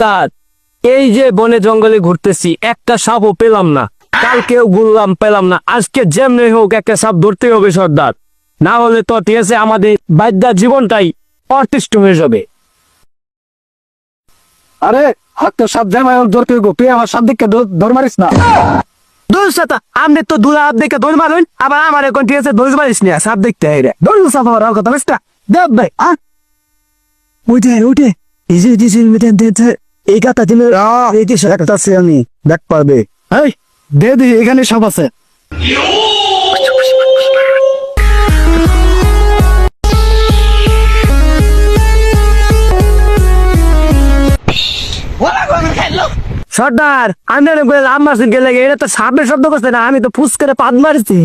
তার। এই যে বনে জঙ্গলে ঘুরতেছি একটা সাপও পেলাম না। কালকেও ঘুরলাম পেলাম না। আজকে যেমনি হোক একটা সাপ ধরতে হবে সর্দার। না হলে তো ঠিক আছে আমাদের বাদ্যার জীবনটাই অতিষ্ঠ হয়ে যাবে। আরে হাতে সাপ জামাই ধরতে গো তুই আমার সাপ দিকে ধর মারিস না। দোষ সাতা তো দুলা আপ দেখে দৌড় মারুন আবার আমার এখন ঠিক আছে দৌড় মারিস নি সাপ দেখতে রে। ধরুন সাপ আমার কথা বুঝতা দেব ভাই আ। উঠে উঠে। এই যে দিছিল মিটেন দিতে এই যে একটা আমি দেখ পারবে। এই দে দি এখানে সাপ আছে। সর্দার আমি অনেক লাভ মারছি গেলে এটা তো সাপের শব্দ করছে না আমি তো ফুস করে পাদ মারছি।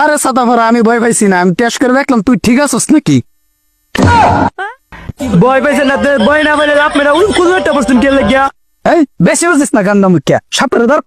আরে সাদা ভরা আমি ভয় পাইছি না আমি টেস্ট করে দেখলাম তুই ঠিক আছিস নাকি? বয় পাইছে না বয় না পাইলে উল কুল একটা বস্তু গেলে গিয়া এই, বেশি বুঝিস না গান্দা মুখিয়া সাপের ধর।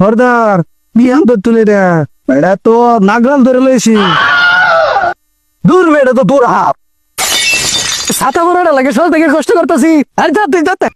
হরদার বিয়ান তো তুলে দে বেড়া তো নাগরাল ধরে লইছি। দূর বেড়া তো দূর হাত। সাথে বড়টা লাগে, সব থেকে কষ্ট করতেছি। আর যাতে যাতে